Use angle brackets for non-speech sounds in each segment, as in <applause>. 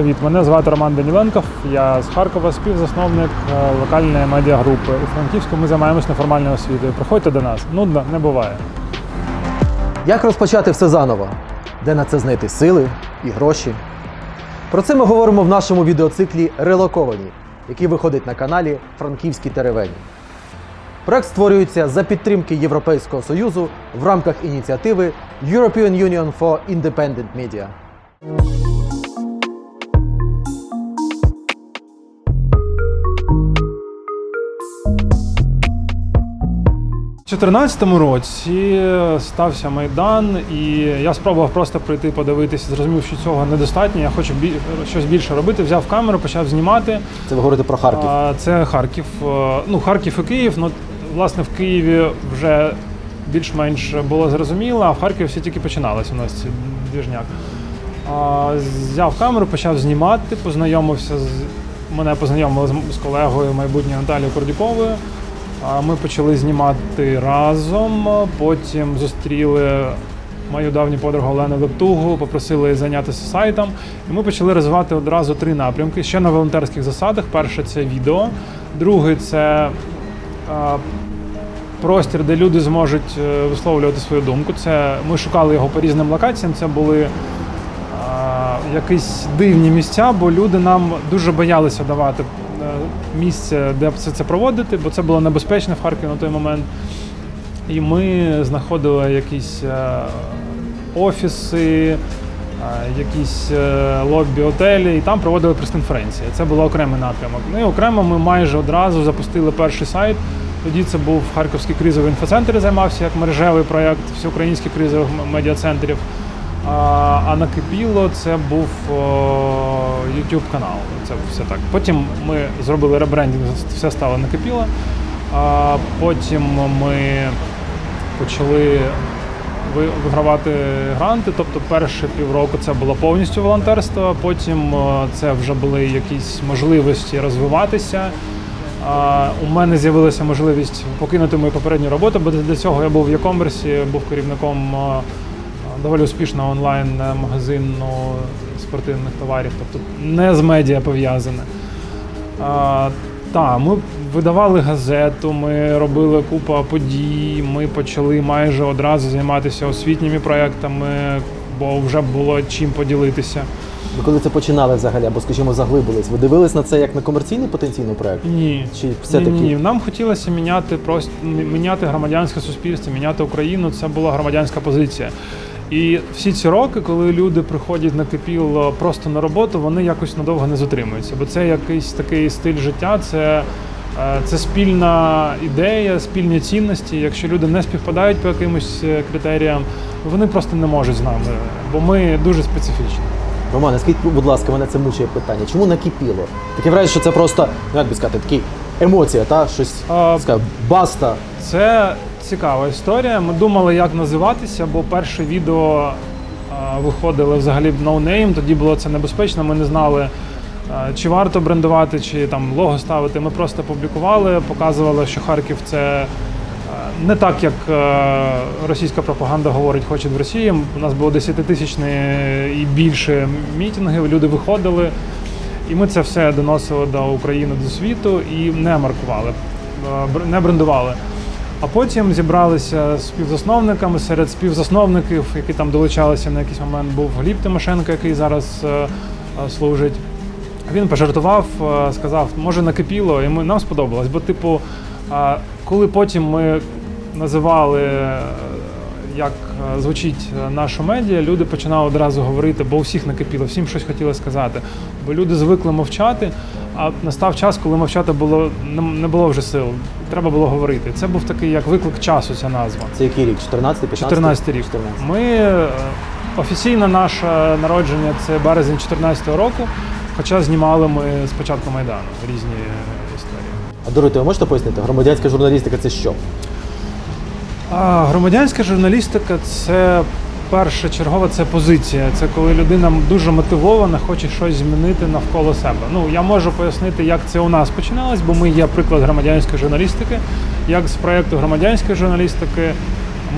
Привіт, мене звати Роман Даніленков. Я з Харкова, співзасновник е, локальної медіагрупи. У Франківську ми займаємось неформальною освітою. Приходьте до нас. Нудно не буває. Як розпочати все заново? Де на це знайти сили і гроші? Про це ми говоримо в нашому відеоциклі Релоковані, який виходить на каналі Франківські Теревені. Проект створюється за підтримки Європейського Союзу в рамках ініціативи European Union for Independent Media. У 2014 році стався майдан, і я спробував просто прийти подивитися. Зрозумів, що цього недостатньо. Я хочу бі- щось більше робити. Взяв камеру, почав знімати. Це ви говорите про Харків. А, Це Харків. Е, Ну, Харків і Київ. Ну, власне, в Києві вже більш-менш було зрозуміло, а в Харкові все тільки починалося у нас цей двіжняк. А, Взяв камеру, почав знімати, познайомився з мене познайомили з, з колегою майбутньою Наталією Кордюковою. Ми почали знімати разом, потім зустріли мою давню подругу Олену Лептугу, попросили зайнятися сайтом. І ми почали розвивати одразу три напрямки. Ще на волонтерських засадах. Перше це відео, другий це простір, де люди зможуть е, висловлювати свою думку. Це ми шукали його по різним локаціям. Це були якісь дивні місця, бо люди нам дуже боялися давати місце, де все це проводити, бо це було небезпечно в Харкові на той момент. І ми знаходили якісь е, офіси, е, якісь е, лобі готелі, і там проводили прес-конференції. Це було окремий напрямок. Ну і окремо ми майже одразу запустили перший сайт. Тоді це був Харківський кризовий інфоцентр, займався як мережевий проєкт всеукраїнських кризових м- медіацентрів. А, накипіло це був YouTube канал. Це все так. Потім ми зробили ребрендінг, все стало накипіло. А потім ми почали вигравати гранти. Тобто перші півроку це було повністю волонтерство, потім це вже були якісь можливості розвиватися. У мене з'явилася можливість покинути мою попередню роботу, бо до цього я був в e-commerce, був керівником доволі успішного онлайн-магазину спортивних товарів, тобто не з медіа пов'язане. Так, ми видавали газету, ми робили купу подій, ми почали майже одразу займатися освітніми проектами, бо вже було чим поділитися. Ви коли це починали взагалі, або, скажімо, заглибились, ви дивились на це як на комерційний потенційний проект? Ні. Чи все-таки Ні, ні, нам хотілося міняти просто міняти громадянське суспільство, міняти Україну. Це була громадянська позиція. І всі ці роки, коли люди приходять на кипіл просто на роботу, вони якось надовго не затримуються, бо це якийсь такий стиль життя, це, е, це спільна ідея, спільні цінності. Якщо люди не співпадають по якимось е, критеріям, вони просто не можуть з нами, бо ми дуже специфічні. Романе, скажіть, будь ласка, мене це мучає питання. Чому накипіло? Таке враження, що це просто, ну як би сказати, такі емоція, та щось А, скажу, баста. Це цікава історія. Ми думали, як називатися, бо перше відео а, виходило взагалі ноунейм. Тоді було це небезпечно. Ми не знали, чи варто брендувати, чи там лого ставити. Ми просто публікували, показували, що Харків це. Не так, як е, російська пропаганда говорить, хочуть в Росії. У нас було 10-тисячні і більше мітингів, люди виходили, і ми це все доносили до України, до світу і не маркували, е, не брендували. А потім зібралися з співзасновниками. Серед співзасновників, які там долучалися на якийсь момент, був Гліб Тимошенко, який зараз е, е, служить. Він пожартував, е, сказав, може накипіло, і ми, нам сподобалось. Бо, типу, коли потім ми називали, як звучить наша медіа, люди починали одразу говорити, бо у всіх накипіло, всім щось хотіли сказати. Бо люди звикли мовчати, а настав час, коли мовчати було не було вже сил. Треба було говорити. Це був такий як виклик часу, ця назва. Це який рік? 14 15 14 рік. 14. Ми е, офіційно наше народження це березень 14 року. Хоча знімали ми з початку майдану різні е, історії. А Дороти, ви можете пояснити, громадянська журналістика це що? А громадянська журналістика це першочергова це позиція. Це коли людина дуже мотивована, хоче щось змінити навколо себе. Ну я можу пояснити, як це у нас починалось, бо ми є приклад громадянської журналістики. Як з проєкту громадянської журналістики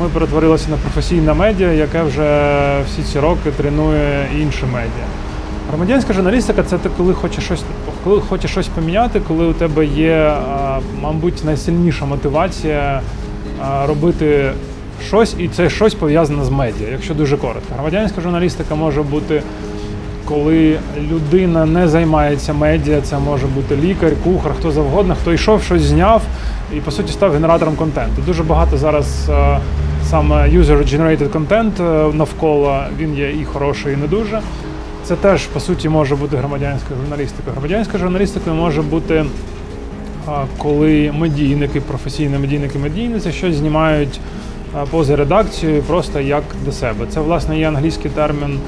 ми перетворилися на професійне медіа, яке вже всі ці роки тренує інші медіа. Громадянська журналістика це ти коли хочеш щось, коли хочеш щось поміняти, коли у тебе є, мабуть, найсильніша мотивація робити щось, і це щось пов'язане з медіа, якщо дуже коротко. Громадянська журналістика може бути, коли людина не займається медіа, це може бути лікар, кухар, хто завгодно, хто йшов, щось зняв і по суті став генератором контенту. Дуже багато зараз е, саме user-generated контент е, навколо він є і хороший, і не дуже. Це теж по суті може бути громадянська журналістика. Громадянська журналістика може бути, коли медійники, професійні медійники, медійниці щось знімають поза редакцією, просто як до себе. Це власне є англійський термін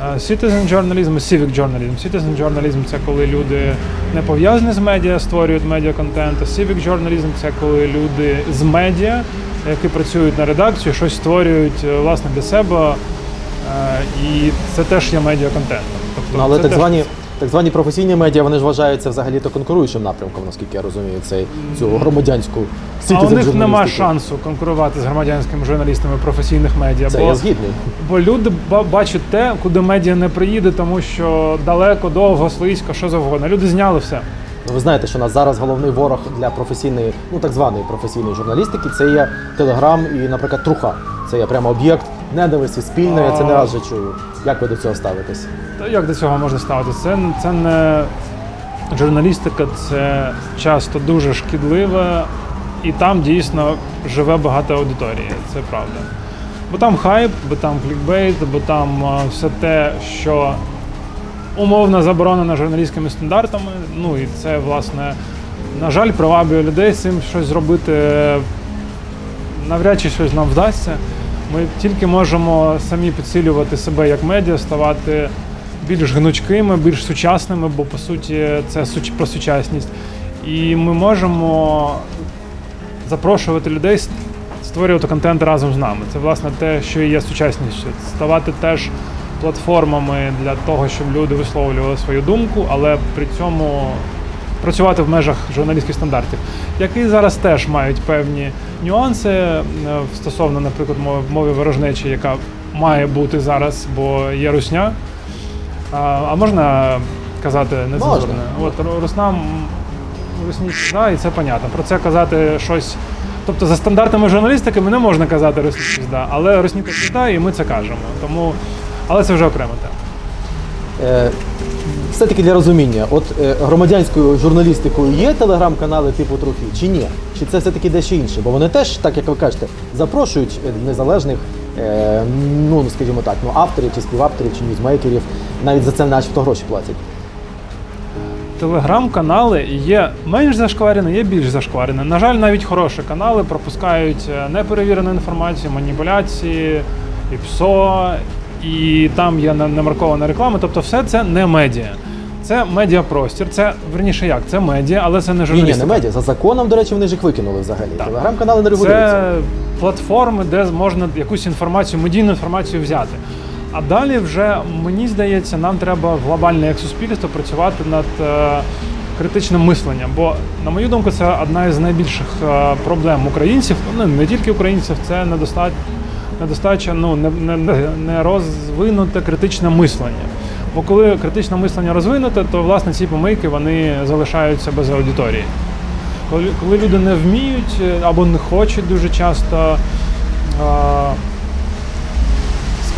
а, citizen journalism civic journalism. Citizen journalism – це коли люди не пов'язані з медіа, створюють медіа-контент. А civic journalism – це коли люди з медіа, які працюють на редакцію, щось створюють е, власне для себе. Е, І це теж є медіа-контентом. Тобто Ну, але так звані, так звані професійні медіа вони ж вважаються взагалі-то конкуруючим напрямком, наскільки я розумію, цей цю громадянську А у них нема шансу конкурувати з громадянськими журналістами професійних медіа. Це бо, я згідний. бо люди бачать те, куди медіа не приїде, тому що далеко, довго, слизько, що завгодно. Люди зняли все. Ну, Ви знаєте, що у нас зараз головний ворог для професійної, ну так званої професійної журналістики, це є Телеграм і, наприклад, Труха. Це є прямо об'єкт ненависті спільної, я це не раз вже чую. Як ви до цього ставитесь? Та як до цього можна ставитися? Це, це не журналістика, це часто дуже шкідливе, і там дійсно живе багато аудиторії. Це правда. Бо там хайп, бо там клікбейт, бо там все те, що умовно заборонено журналістськими стандартами. Ну і це, власне, на жаль, приваблює людей з цим щось зробити. Навряд чи щось нам вдасться. Ми тільки можемо самі підсилювати себе як медіа, ставати більш гнучкими, більш сучасними, бо по суті це суч- про сучасність. І ми можемо запрошувати людей створювати контент разом з нами. Це власне те, що є сучасністю. Ставати теж платформами для того, щоб люди висловлювали свою думку, але при цьому працювати в межах журналістських стандартів, які зараз теж мають певні нюанси е, стосовно, наприклад, мови, ворожнечі, яка має бути зараз, бо є русня. А, можна казати нецензурне? От Русна да, і це понятно. Про це казати щось. Тобто за стандартами журналістики не можна казати русні пізда, але русні пізда, і ми це кажемо. Тому, але це вже окрема тема. Все-таки для розуміння, от е, громадянською журналістикою є телеграм-канали типу Трухи чи ні? Чи це все-таки дещо інше? Бо вони теж, так як ви кажете, запрошують е, незалежних, е, ну скажімо так, ну авторів чи співавторів, чи ньюзмейкерів, навіть за це начебто гроші платять. Телеграм-канали є менш зашкварені, є більш зашкварені. На жаль, навіть хороші канали пропускають неперевірену інформацію, маніпуляції, і ПСО, і там є немаркована реклама. Тобто, все це не медіа. Це медіапростір. Це верніше як, це медіа, але це не Ні, ні, не медіа. За законом, до речі, вони ж їх викинули взагалі. Так. Телеграм-канали не регулюються. Це платформи, де можна якусь інформацію, медійну інформацію взяти. А далі вже мені здається, нам треба глобально як суспільство працювати над е, критичним мисленням. Бо, на мою думку, це одна із найбільших е, проблем українців. Ну не тільки українців, це недостатньо недостача, ну не, не, не- розвинуте критичне мислення. Бо коли критичне мислення розвинуте, то власне ці помийки вони залишаються без аудиторії. Коли, коли люди не вміють е, або не хочуть дуже часто е,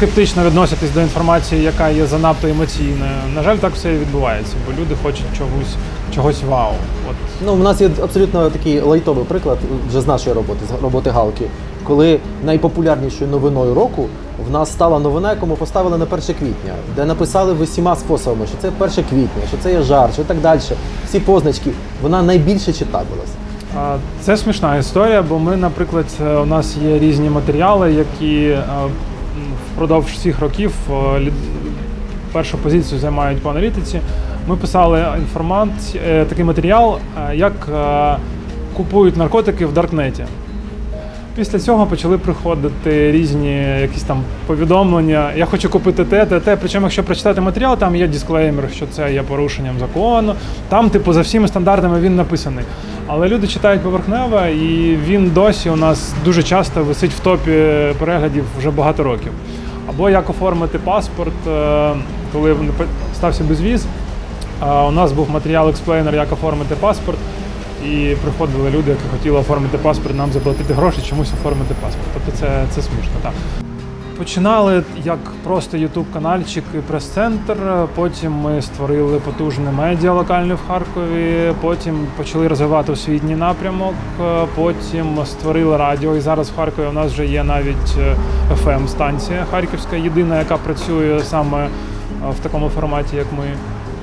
скептично відноситись до інформації, яка є занадто емоційною, на жаль, так все і відбувається, бо люди хочуть чогось, чогось вау. От Ну, у нас є абсолютно такий лайтовий приклад вже з нашої роботи, з роботи Галки, коли найпопулярнішою новиною року в нас стала новина, яку ми поставили на 1 квітня, де написали усіма способами, що це 1 квітня, що це є жарт, що так далі. Всі позначки, вона найбільше читабилась. Це смішна історія, бо ми, наприклад, е, у нас є різні матеріали, які е, впродовж всіх років е, першу позицію займають по аналітиці. Ми писали інформацію, е, такий матеріал, е, як купують наркотики в Даркнеті. Після цього почали приходити різні якісь там повідомлення. Я хочу купити те, те, те. Причому, якщо прочитати матеріал, там є дисклеймер, що це є порушенням закону. Там, типу, за всіма стандартами він написаний. Але люди читають поверхнево, і він досі у нас дуже часто висить в топі переглядів вже багато років. Або як оформити паспорт, е, коли стався безвіз, у нас був матеріал експлейнер, як оформити паспорт. І приходили люди, які хотіли оформити паспорт, нам заплатити гроші, чомусь оформити паспорт. Тобто це, це смішно, так. Починали як просто youtube канальчик і прес-центр. Потім ми створили потужне медіа локальне в Харкові. Потім почали розвивати освітній напрямок. е, Потім створили радіо. І зараз в Харкові у нас вже є навіть fm станція Харківська, єдина, яка працює саме е, в такому форматі, як ми.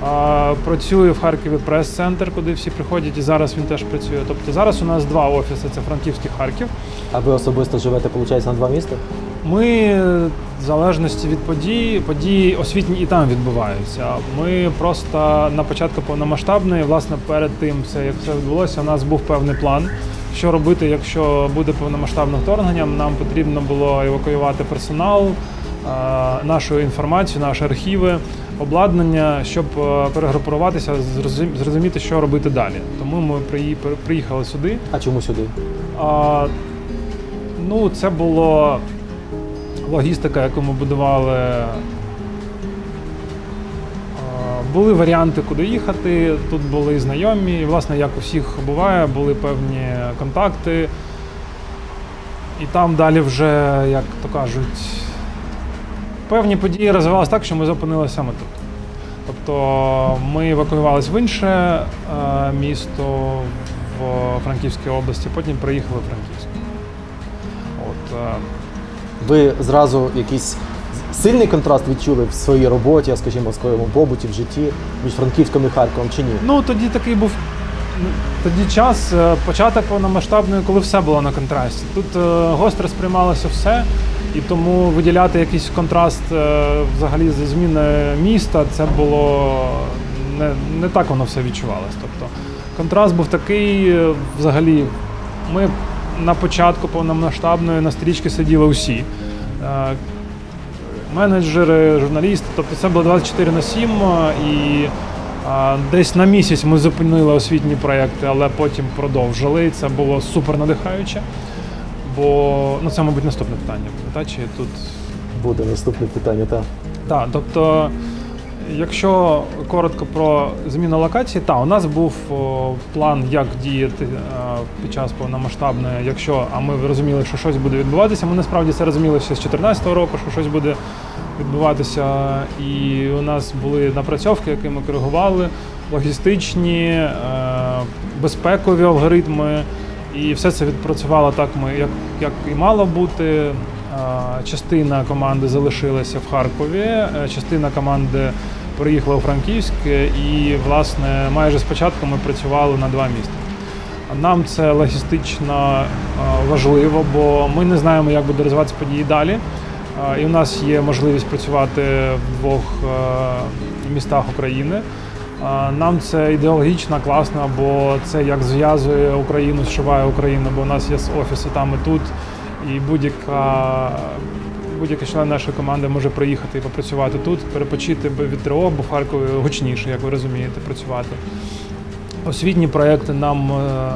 А, Працює в Харкові прес-центр, куди всі приходять, і зараз він теж працює. Тобто зараз у нас два офіси: це Франківський Харків. А ви особисто живете, виходить, на два міста? Ми в залежності від подій, події освітні і там відбуваються. Ми просто на початку повномасштабної, власне, перед тим, все як все відбулося, у нас був певний план. Що робити, якщо буде повномасштабне вторгнення? Нам потрібно було евакуювати персонал, нашу інформацію, наші архіви, обладнання, щоб е, перегрупуватися, зрозуміти, що робити далі. Тому ми приїхали сюди. А чому сюди? А, ну, це було логістика, яку ми будували. Були варіанти, куди їхати. Тут були знайомі. І, власне, як у всіх буває, були певні контакти. І там далі вже, як то кажуть, певні події розвивалися так, що ми зупинилися саме тут. Тобто ми евакуювалися в інше е, місто в Франківській області, потім приїхали в Франківськ. От, е, Ви зразу якийсь сильний контраст відчули в своїй роботі, скажімо, в своєму побуті, в житті між Франківськом і Харковом чи ні? ну тоді такий був тоді час, е, початок повномасштабної, коли все було на контрасті. Тут гостро сприймалося все, і тому виділяти якийсь контраст е, взагалі зі зміни міста, це було не, не так воно все відчувалось. Тобто контраст був такий, е, взагалі, ми на початку повномасштабної на стрічці сиділи усі. Е, менеджери, журналісти, тобто це було 24 на 7 е, і десь на місяць ми зупинили освітні проекти, але потім продовжили. І це було супер надихаюче. Бо ну це, мабуть, наступне питання буде, та? Чи тут Буде наступне питання, так. так, тобто, якщо коротко про зміну локації, так, у нас був о, план, як діяти е, під час повномасштабної, якщо, а ми розуміли, що щось буде відбуватися. Ми насправді це розуміли ще з 2014 року, що щось буде відбуватися. І у нас були напрацьовки, які ми коригували, логістичні, е, безпекові алгоритми. І все це відпрацювало так, ми, як, як і мало бути. Частина команди залишилася в Харкові, е, частина команди переїхала у Франківськ, е, і, власне, майже спочатку ми працювали на два міста. Нам це логістично важливо, бо ми не знаємо, як буде розвиватися події далі. І у нас є можливість працювати в двох е, містах України. Нам це ідеологічно класно, бо це як зв'язує Україну, зшиває Україну, бо у нас є офіси там і тут, і будь-яка будь-який член нашої команди може приїхати і попрацювати тут, перепочити від тривог, бо Харкові гучніше, як ви розумієте, працювати. Освітні проекти нам е,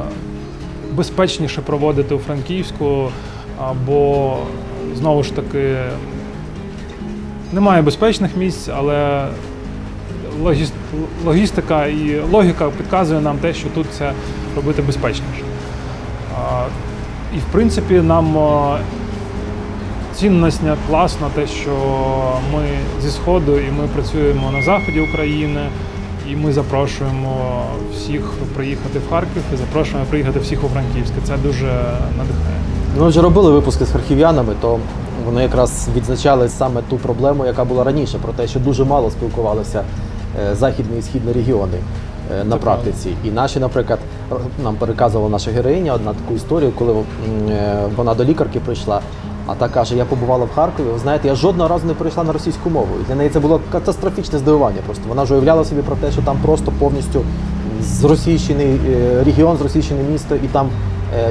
безпечніше проводити у Франківську, бо знову ж таки немає безпечних місць, але логістика і логіка підказує нам те, що тут це робити безпечніше. І в принципі нам цінностня класна, те, що ми зі Сходу і ми працюємо на заході України, і ми запрошуємо всіх приїхати в Харків і запрошуємо приїхати всіх у Франківське. Це дуже надихає. Ми вже робили випуски з харків'янами, то вони якраз відзначали саме ту проблему, яка була раніше, про те, що дуже мало спілкувалися західні і східні регіони е, на практиці. І наші, наприклад, нам переказувала наша героїня одна таку історію, коли е, вона до лікарки прийшла. А та каже, я побувала в Харкові. Ви знаєте, я жодного разу не перейшла на російську мову. І для неї це було катастрофічне здивування. Просто вона ж уявляла собі про те, що там просто повністю зросійщений е, регіон, зросійщене місто, і там е,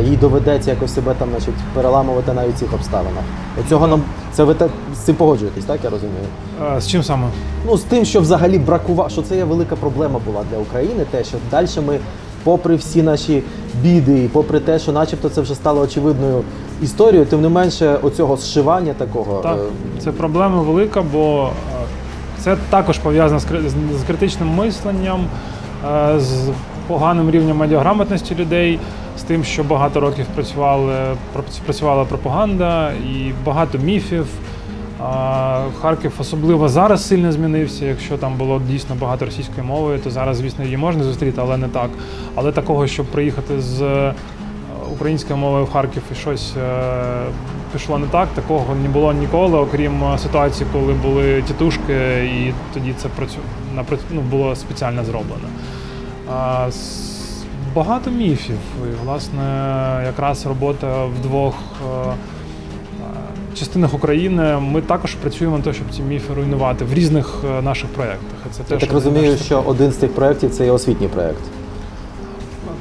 їй доведеться якось себе там, значить, переламувати навіть в цих обставинах. Цього нам це ви з цим погоджуєтесь, так я розумію? Е, З чим саме? Ну з тим, що взагалі бракувало, що це є велика проблема була для України, те, що далі ми, попри всі наші біди, і попри те, що начебто це вже стало очевидною історією, тим не менше, оцього зшивання такого. Так, е, це проблема велика, бо е, Це також пов'язано з, кри- з- з критичним мисленням, е, з поганим рівнем медіаграмотності людей, з тим, що багато років працювали, пр- працювала пропаганда і багато міфів. Харків особливо зараз сильно змінився. Якщо там було дійсно багато російської мови, то зараз, звісно, її можна зустріти, але не так. Але такого, щоб приїхати з е, українською мовою в Харків і щось е, пішло не так, такого не було ніколи, окрім е, ситуації, коли були тітушки, і тоді це працю... ну, було спеціально зроблено. Багато міфів. І, власне, якраз робота в двох е, е, частинах України. Ми також працюємо на те, щоб ці міфи руйнувати в різних е, наших проєктах. Це Я теж так розумію, що один з тих проєктів це є освітній проєкт.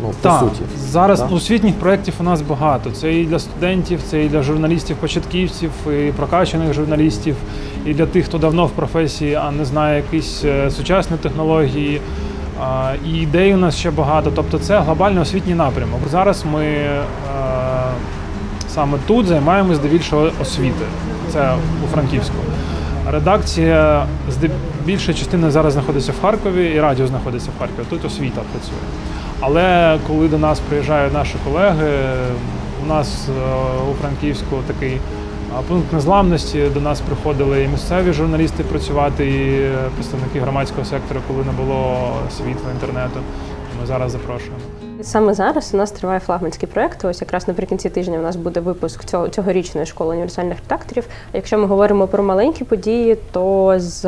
Ну, по Так, суті. зараз Так? освітніх проєктів у нас багато. Це і для студентів, це і для журналістів-початківців, і прокачаних журналістів, і для тих, хто давно в професії, а не знає якісь сучасні технології. І ідей у нас ще багато. Тобто це глобальний освітній напрямок. Зараз ми е, саме тут займаємось здебільшого освіти. Це у Франківську. Редакція здебільшої частини зараз знаходиться в Харкові, і радіо знаходиться в Харкові. Тут освіта працює. Але коли до нас приїжджають наші колеги, у нас е, у Франківську такий а, пункт незламності. До нас приходили і місцеві журналісти працювати, і е, представники громадського сектору, коли не було світла, інтернету. Ми зараз запрошуємо. Саме зараз у нас триває флагманський проект. Ось якраз наприкінці тижня у нас буде випуск цього цьогорічної школи універсальних редакторів. А якщо ми говоримо про маленькі події, то з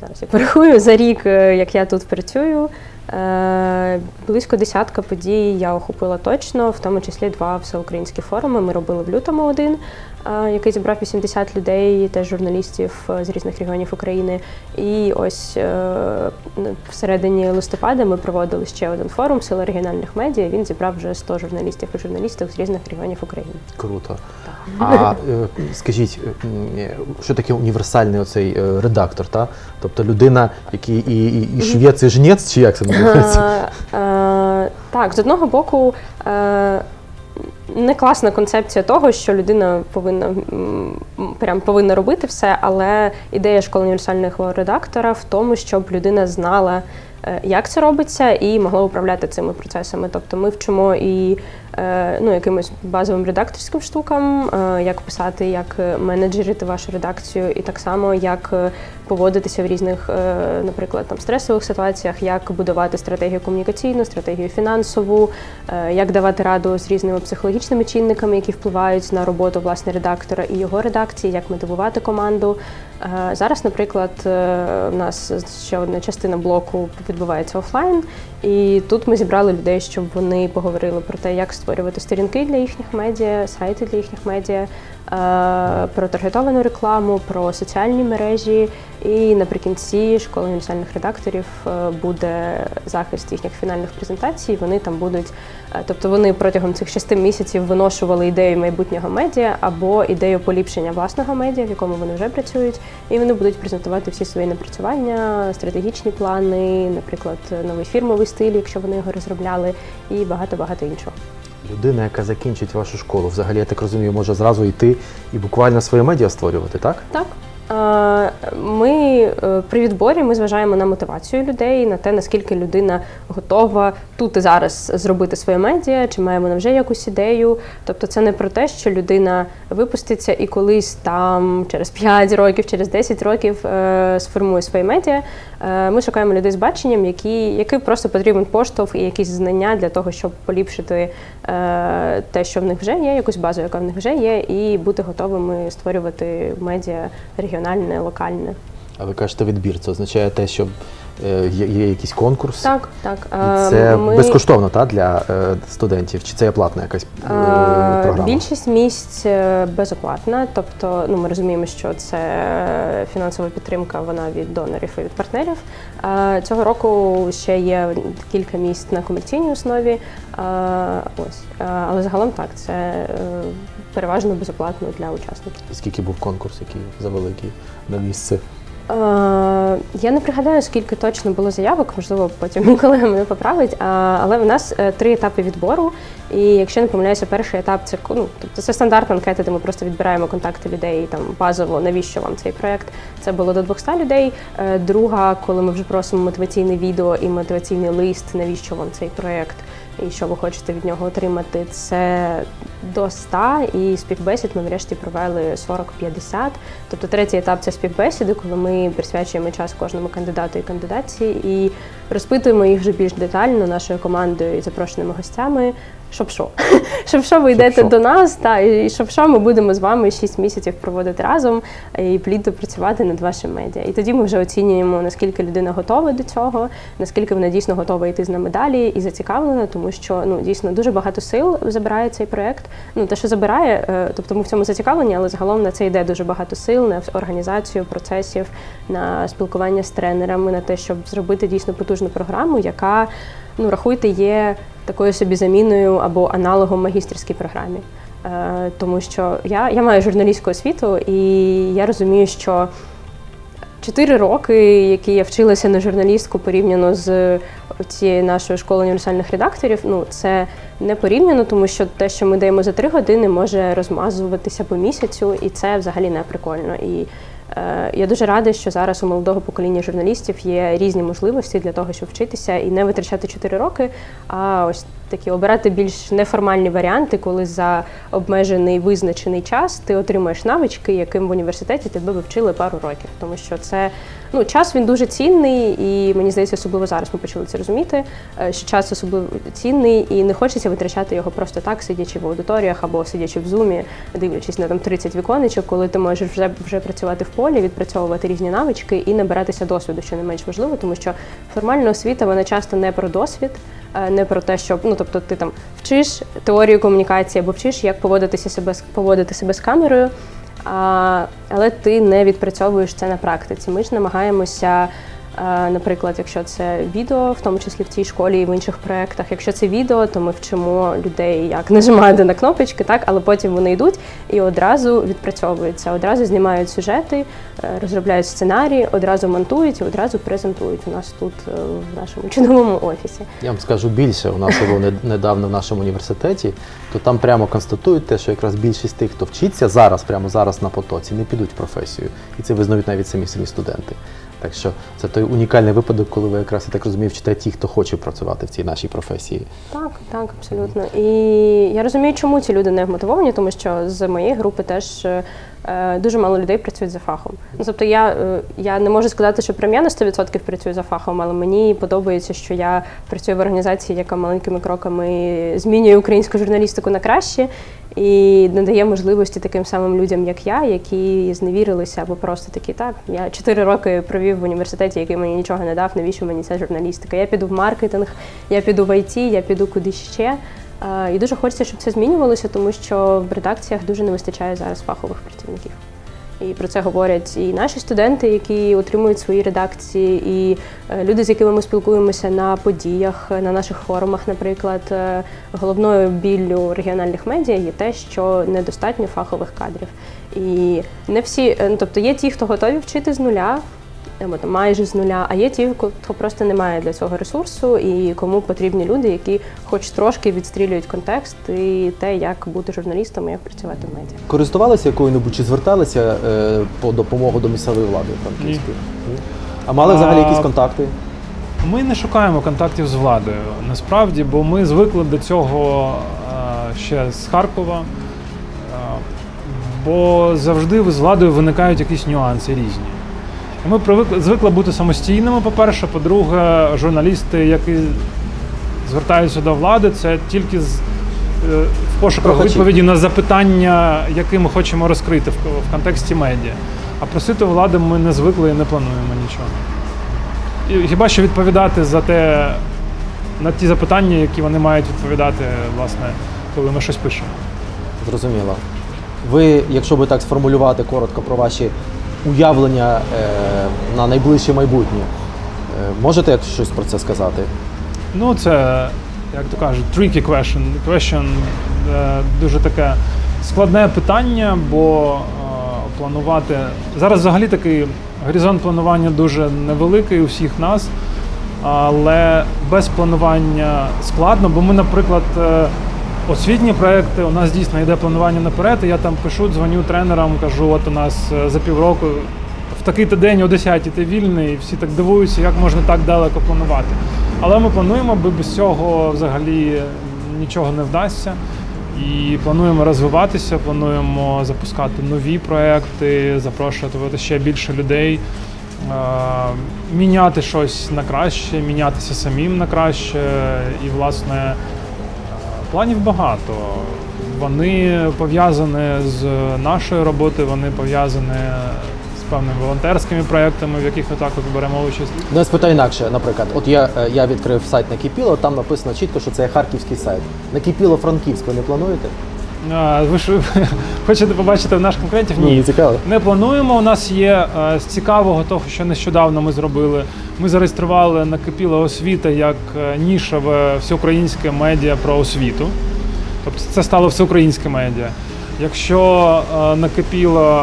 зараз я порахую за рік, е, як я тут працюю. Е, Близько десятка подій я охопила точно, в тому числі два всеукраїнські форуми. Ми робили в лютому один, е, який зібрав 80 людей, теж журналістів е, з різних регіонів України. І ось всередині листопада ми проводили ще один форум Сила регіональних медіа. Він зібрав вже 100 журналістів і журналістів з різних регіонів України. Круто. А скажіть, що таке універсальний оцей редактор? Та? Тобто людина, який і, і, і швець, і жнець, чи як це Так, з одного боку, е, не класна концепція того, що людина повинна прям повинна робити все, але ідея школи універсального редактора в тому, щоб людина знала, е, як це робиться, і могла управляти цими процесами. Тобто ми вчимо і е, ну, якимось базовим редакторським штукам, е, як писати, як менеджерити вашу редакцію, і так само як поводитися в різних, наприклад, там стресових ситуаціях, як будувати стратегію комунікаційну, стратегію фінансову, як давати раду з різними психологічними чинниками, які впливають на роботу власне редактора і його редакції, як мотивувати команду. Е, Зараз, наприклад, е, в нас ще одна частина блоку відбувається офлайн, і тут ми зібрали людей, щоб вони поговорили про те, як створювати сторінки для їхніх медіа, сайти для їхніх медіа, е, про таргетовану рекламу, про соціальні мережі. І наприкінці школи універсальних редакторів е, буде захист їхніх фінальних презентацій. Вони там будуть, е, тобто вони протягом цих шести місяців виношували ідею майбутнього медіа або ідею поліпшення власного медіа, в якому вони вже працюють, і вони будуть презентувати всі свої напрацювання, стратегічні плани, наприклад, новий фірмовий стиль, якщо вони його розробляли, і багато багато іншого. Людина, яка закінчить вашу школу, взагалі, я так розумію, може зразу йти і буквально своє медіа створювати, так? Так. Ми е, при відборі ми зважаємо на мотивацію людей, на те, наскільки людина готова тут і зараз зробити своє медіа, чи має вона вже якусь ідею. Тобто це не про те, що людина випуститься і колись там через 5 років, через 10 років е, сформує своє медіа. Е, Ми шукаємо людей з баченням, які, яким просто потрібен поштовх і якісь знання для того, щоб поліпшити те, що в них вже є, якусь базу, яка в них вже є, і бути готовими створювати медіа регіональне, локальне. А ви кажете відбір, це означає те, що є, є якийсь конкурс. Так, так. І е, це ми- безкоштовно та, для е, студентів, чи це є платна якась е, Е, програма? Більшість місць е, безоплатна, тобто ну, ми розуміємо, що це фінансова підтримка вона від донорів і від партнерів. Е, Цього року ще є кілька місць на комерційній основі. Е, Ось. Е, Але загалом так, це е, переважно безоплатно для учасників. Скільки був конкурс, який за великий на місце? Е, Я не пригадаю, скільки точно було заявок, можливо, потім колега мене поправить. Але в нас е, три етапи відбору. І якщо не помиляюся, перший етап це ну, тобто це стандартна анкета, де ми просто відбираємо контакти людей там базово, навіщо вам цей проект. Це було до 200 людей. Е, Друга, коли ми вже просимо мотиваційне відео і мотиваційний лист, навіщо вам цей проект. І що ви хочете від нього отримати, це до 100, і співбесід ми врешті провели 40-50. Тобто третій етап це співбесіди, коли ми присвячуємо час кожному кандидату і кандидатці і розпитуємо їх вже більш детально нашою командою і запрошеними гостями. Щоб що? <laughs> Щоб що ви йдете до нас, та і щоб що ми будемо з вами 6 місяців проводити разом і плідно працювати над вашим медіа. І тоді ми вже оцінюємо, наскільки людина готова до цього, наскільки вона дійсно готова йти з нами далі і зацікавлена, тому що ну дійсно дуже багато сил забирає цей проект. Ну те, що забирає, е, тобто ми в цьому зацікавлені, але загалом на це йде дуже багато сил на організацію процесів, на спілкування з тренерами, на те, щоб зробити дійсно потужну програму, яка ну рахуйте є такою собі заміною або аналогом магістерській програмі. Е, Тому що я, я маю журналістську освіту, і я розумію, що чотири роки, які я вчилася на журналістку порівняно з цією нашою школою універсальних редакторів, ну це не порівняно, тому що те, що ми даємо за три години, може розмазуватися по місяцю, і це взагалі не прикольно. І я дуже рада, що зараз у молодого покоління журналістів є різні можливості для того, щоб вчитися і не витрачати 4 роки, а ось такі обирати більш неформальні варіанти, коли за обмежений визначений час ти отримаєш навички, яким в університеті тебе вивчили пару років. Тому що це ну час він дуже цінний, і мені здається, особливо зараз ми почали це розуміти. е, Що час особливо цінний, і не хочеться витрачати його просто так, сидячи в аудиторіях або сидячи в зумі, дивлячись на там 30 віконечок, коли ти можеш вже вже працювати в полі, відпрацьовувати різні навички і набиратися досвіду, що не менш важливо, тому що формальна освіта вона часто не про досвід, е, не про те, щоб ну тобто ти там вчиш теорію комунікації або вчиш, як поводитися себе поводити себе з камерою. Але ти не відпрацьовуєш це на практиці. Ми ж намагаємося, наприклад, якщо це відео, в тому числі в цій школі і в інших проєктах. Якщо це відео, то ми вчимо людей, як нажимати на кнопочки, так, але потім вони йдуть і одразу відпрацьовуються, одразу знімають сюжети, е, розробляють сценарії, одразу монтують і одразу презентують у нас тут е, в нашому чудовому офісі. Я вам скажу більше, у нас було недавно в нашому університеті, то там прямо констатують те, що якраз більшість тих, хто вчиться зараз, прямо зараз на потоці, не підуть в професію. І це визнають навіть самі самі студенти. Так що це той унікальний випадок, коли ви якраз я так розумію, вчите ті, хто хоче працювати в цій нашій професії. Так, так, абсолютно. І я розумію, чому ці люди не вмотивовані, тому що з моєї групи теж е, дуже мало людей працюють за фахом. Ну, тобто я, е, я не можу сказати, що прям я на 100% працюю за фахом, але мені подобається, що я працюю в організації, яка маленькими кроками змінює українську журналістику на краще і надає можливості таким самим людям, як я, які зневірилися або просто такі, так, я чотири роки провів в університеті, який мені нічого не дав, навіщо мені ця журналістика? Я піду в маркетинг, я піду в ІТ, я піду куди ще. Е, І дуже хочеться, щоб це змінювалося, тому що в редакціях дуже не вистачає зараз фахових працівників. І про це говорять і наші студенти, які отримують свої редакції, і е, люди, з якими ми спілкуємося на подіях, на наших форумах, наприклад. Е, Головною біллю регіональних медіа є те, що недостатньо фахових кадрів. І не всі, е, ну, тобто є ті, хто готові вчити з нуля, там майже з нуля, а є ті, хто просто не має для цього ресурсу, і кому потрібні люди, які хоч трошки відстрілюють контекст і те, як бути журналістом, і як працювати в медіа. Користувалися якою-небудь чи зверталися е, по допомогу до місцевої влади франківської? А мали взагалі А, якісь контакти? Ми не шукаємо контактів з владою насправді, бо ми звикли до цього е, ще з Харкова. Е, Бо завжди з владою виникають якісь нюанси різні. Ми привикли, звикли бути самостійними, по-перше. По-друге, журналісти, які звертаються до влади, це тільки з, е, в пошуках відповіді на запитання, які ми хочемо розкрити в, в контексті медіа. А просити влади ми не звикли і не плануємо нічого. І хіба що відповідати за те, на ті запитання, які вони мають відповідати, власне, коли ми щось пишемо. Зрозуміло. Ви, якщо би так сформулювати коротко про ваші уявлення е, на найближче майбутнє, е, можете щось про це сказати? Ну, це, як то кажуть, tricky question. Question е, дуже таке складне питання, бо планувати. Зараз взагалі такий Горизонт планування дуже невеликий у всіх нас, але без планування складно, бо ми, наприклад, освітні проекти, у нас дійсно йде планування наперед, я там пишу, дзвоню тренерам, кажу, от у нас е, за півроку в такий-то день о 10 ти вільний, і всі так дивуються, як можна так далеко планувати. Але ми плануємо, бо без цього взагалі нічого не вдасться. І плануємо розвиватися, плануємо запускати нові проекти, запрошувати ще більше людей, е, міняти щось на краще, мінятися самим на краще. І, власне, е, планів багато. Вони пов'язані з нашою роботою, вони пов'язані з певними волонтерськими проектами, в яких ми також беремо участь. Ну, я спитаю інакше, наприклад, от я, е, я відкрив сайт Накипіло, там написано чітко, що це харківський сайт. Накипіло Франківськ, ви не плануєте? А, Ви ж <laughs> хочете побачити наш конкурентів? цікаво. Не плануємо. У нас є е, з цікавого того, що нещодавно ми зробили. Ми зареєстрували накипіла освіта як е, нішеве всеукраїнське медіа про освіту. Тобто це стало всеукраїнське медіа. Якщо е, накипіло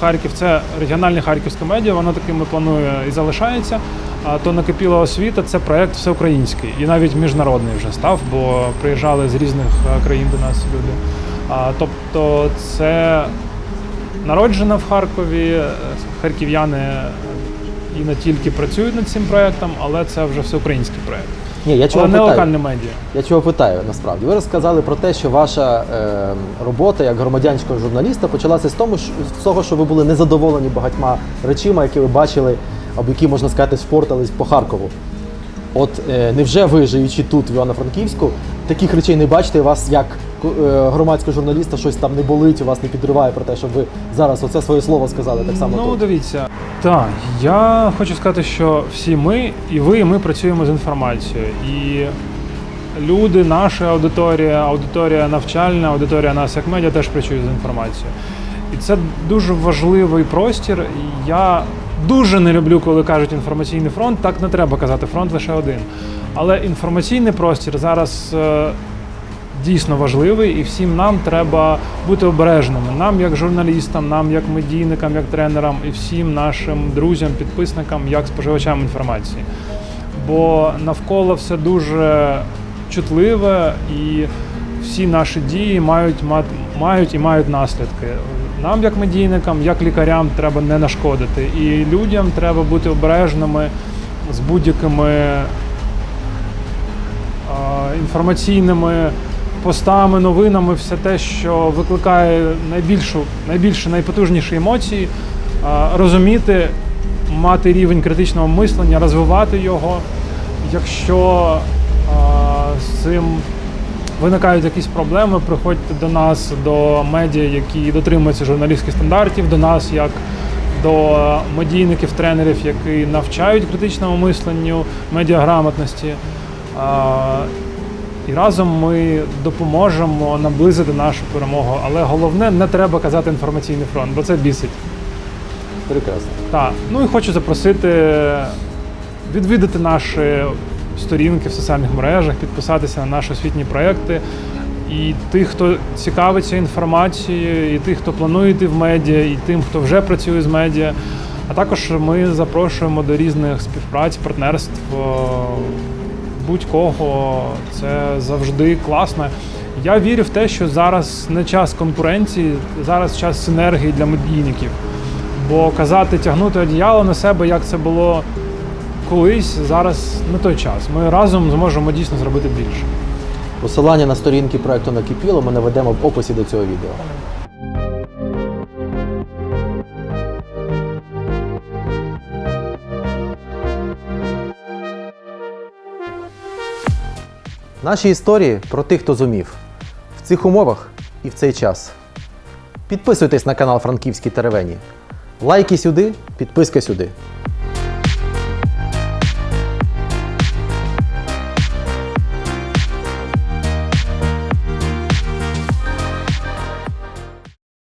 Харків, це регіональне харківське медіа, воно таким і планує і залишається. А то накипіла освіта це проєкт всеукраїнський і навіть міжнародний вже став, бо приїжджали з різних е, країн до нас люди. Тобто це народжена в Харкові. е, Харків'яни і не тільки працюють над цим проєктом, але це вже всеукраїнський проєкт. Ні, я чого Але не питаю? локальне медіа. Я чого питаю насправді? Ви розказали про те, що ваша е, робота як громадянського журналіста почалася з тому, що- з того, що ви були незадоволені багатьма речима, які ви бачили, або які, можна сказати, спортились по Харкову. От е, невже ви, живучи тут, в Івано-Франківську, таких речей не бачите, і вас як е, громадського журналіста щось там не болить, у вас не підриває про те, щоб ви зараз оце своє слово сказали так само Ну, тут? дивіться. Так, я хочу сказати, що всі ми, і ви, і ми працюємо з інформацією. І люди, наша аудиторія, аудиторія навчальна, аудиторія нас як медіа теж працює з інформацією. І це дуже важливий простір. Я дуже не люблю, коли кажуть інформаційний фронт. Так не треба казати, фронт лише один. Але інформаційний простір зараз. Дійсно важливий, і всім нам треба бути обережними. Нам, як журналістам, нам, як медійникам, як тренерам, і всім нашим друзям, підписникам, як споживачам інформації. Бо навколо все дуже чутливе, і всі наші дії мають, мають і мають наслідки. Нам, як медійникам, як лікарям, треба не нашкодити. І людям треба бути обережними з будь-якими інформаційними постами, новинами, все те, що викликає найбільшу, найбільше, найпотужніші емоції, розуміти, мати рівень критичного мислення, розвивати його. Якщо з цим виникають якісь проблеми, приходьте до нас, до медіа, які дотримуються журналістських стандартів, до нас як до медійників, тренерів, які навчають критичному мисленню, медіаграмотності. І разом ми допоможемо наблизити нашу перемогу. Але головне, не треба казати інформаційний фронт, бо це бісить. Прекрасно. Так, ну і хочу запросити відвідати наші сторінки в соціальних мережах, підписатися на наші освітні проекти. І тих, хто цікавиться інформацією, і тих, хто планує йти в медіа, і тим, хто вже працює з медіа. А також ми запрошуємо до різних співпраць, партнерств будь-кого. Це завжди класно. Я вірю в те, що зараз не час конкуренції, зараз час синергії для медійників. Бо казати тягнути одіяло на себе, як це було колись, зараз не той час. Ми разом зможемо дійсно зробити більше. Посилання на сторінки проекту Накипіло ми наведемо в описі до цього відео. Наші історії про тих, хто зумів в цих умовах і в цей час. Підписуйтесь на канал Франківські Теревені. Лайки сюди, підписка сюди.